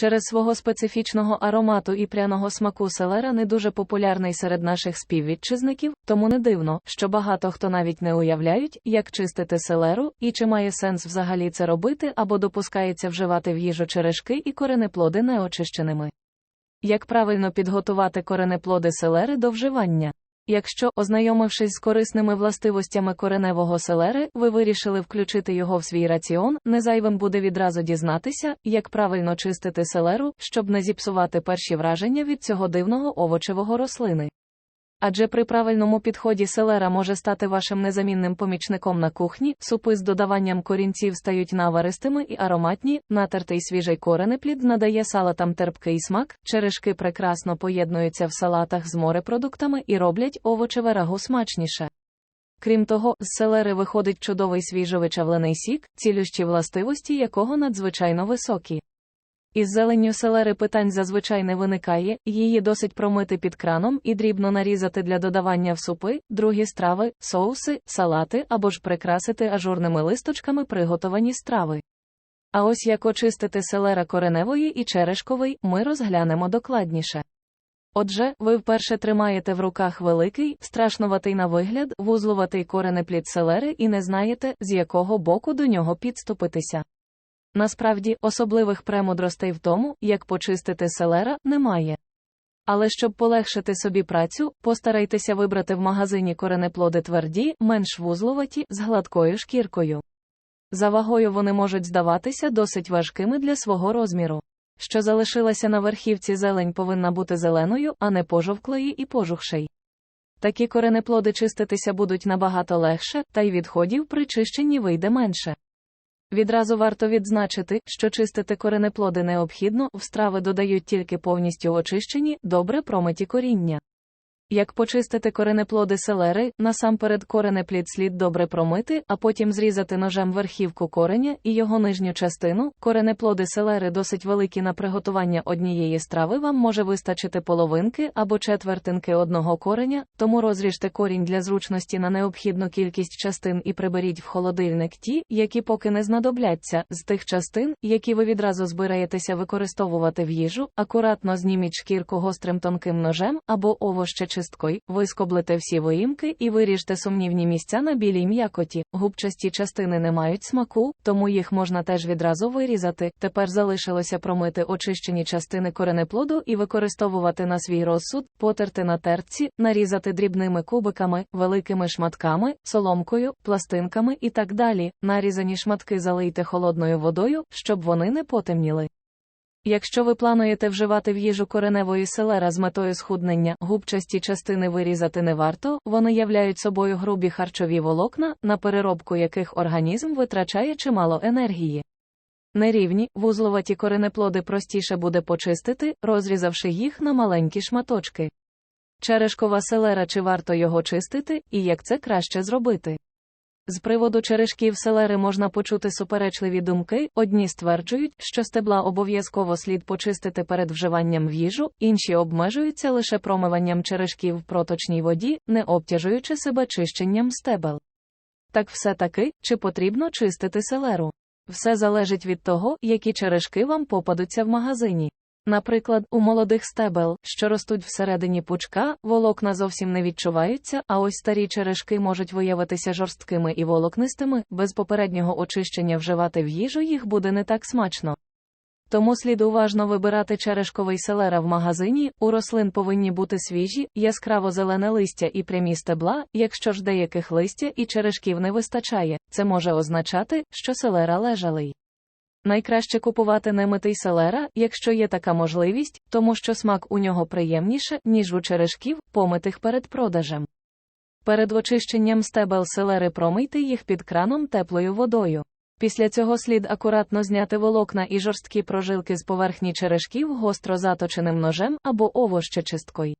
Через свого специфічного аромату і пряного смаку селера не дуже популярний серед наших співвітчизників, тому не дивно, що багато хто навіть не уявляють, як чистити селеру, і чи має сенс взагалі це робити або допускається вживати в їжу черешки і коренеплоди неочищеними. Як правильно підготувати коренеплоди селери до вживання? Якщо, ознайомившись з корисними властивостями кореневого селери, ви вирішили включити його в свій раціон, незайвим буде відразу дізнатися, як правильно чистити селеру, щоб не зіпсувати перші враження від цього дивного овочевого рослини. Адже при правильному підході селера може стати вашим незамінним помічником на кухні, супи з додаванням корінців стають наваристими і ароматні, натертий свіжий коренеплід надає салатам терпкий смак, черешки прекрасно поєднуються в салатах з морепродуктами і роблять овочеве рагу смачніше. Крім того, з селери виходить чудовий свіжовичавлений сік, цілющі властивості якого надзвичайно високі. Із зеленню селери питань зазвичай не виникає, її досить промити під краном і дрібно нарізати для додавання в супи, другі страви, соуси, салати або ж прикрасити ажурними листочками приготовані страви. А ось як очистити селера кореневої і черешковий, ми розглянемо докладніше. Отже, ви вперше тримаєте в руках великий, страшнуватий на вигляд, вузлуватий коренеплід селери і не знаєте, з якого боку до нього підступитися. Насправді, особливих премудростей в тому, як почистити селера, немає. Але щоб полегшити собі працю, постарайтеся вибрати в магазині коренеплоди тверді, менш вузлуваті, з гладкою шкіркою. За вагою вони можуть здаватися досить важкими для свого розміру. Що залишилася на верхівці зелень повинна бути зеленою, а не пожовклої і пожухшей. Такі коренеплоди чиститися будуть набагато легше, та й відходів при чищенні вийде менше. Відразу варто відзначити, що чистити коренеплоди необхідно, в страви додають тільки повністю очищені, добре промиті коріння. Як почистити коренеплоди селери, насамперед коренеплід слід добре промити, а потім зрізати ножем верхівку кореня і його нижню частину. Коренеплоди селери досить великі на приготування однієї страви вам може вистачити половинки або четвертинки одного кореня, тому розріжте корінь для зручності на необхідну кількість частин і приберіть в холодильник ті, які поки не знадобляться, з тих частин, які ви відразу збираєтеся використовувати в їжу, акуратно зніміть шкірку гострим тонким ножем або овоще чисткою, вискоблите всі виїмки і виріжте сумнівні місця на білій м'якоті. Губчасті частини не мають смаку, тому їх можна теж відразу вирізати. Тепер залишилося промити очищені частини коренеплоду і використовувати на свій розсуд, потерти на терці, нарізати дрібними кубиками, великими шматками, соломкою, пластинками і так далі. Нарізані шматки залийте холодною водою, щоб вони не потемніли. Якщо ви плануєте вживати в їжу кореневої селера з метою схуднення, губчасті частини вирізати не варто, вони являють собою грубі харчові волокна, на переробку яких організм витрачає чимало енергії. Нерівні, вузловаті коренеплоди простіше буде почистити, розрізавши їх на маленькі шматочки. Черешкова селера чи варто його чистити, і як це краще зробити. З приводу черешків селери можна почути суперечливі думки. Одні стверджують, що стебла обов'язково слід почистити перед вживанням в їжу, інші обмежуються лише промиванням черешків в проточній воді, не обтяжуючи себе чищенням стебел. Так все таки, чи потрібно чистити селеру? Все залежить від того, які черешки вам попадуться в магазині. Наприклад, у молодих стебел, що ростуть всередині пучка, волокна зовсім не відчуваються, а ось старі черешки можуть виявитися жорсткими і волокнистими, без попереднього очищення вживати в їжу їх буде не так смачно. Тому слід уважно вибирати черешковий селера в магазині, у рослин повинні бути свіжі, яскраво зелене листя і прямі стебла, якщо ж деяких листя і черешків не вистачає, це може означати, що селера лежалий. Найкраще купувати немитий селера, якщо є така можливість, тому що смак у нього приємніше, ніж у черешків, помитих перед продажем. Перед очищенням стебел селери промийте їх під краном теплою водою. Після цього слід акуратно зняти волокна і жорсткі прожилки з поверхні черешків гостро заточеним ножем або овощечисткою.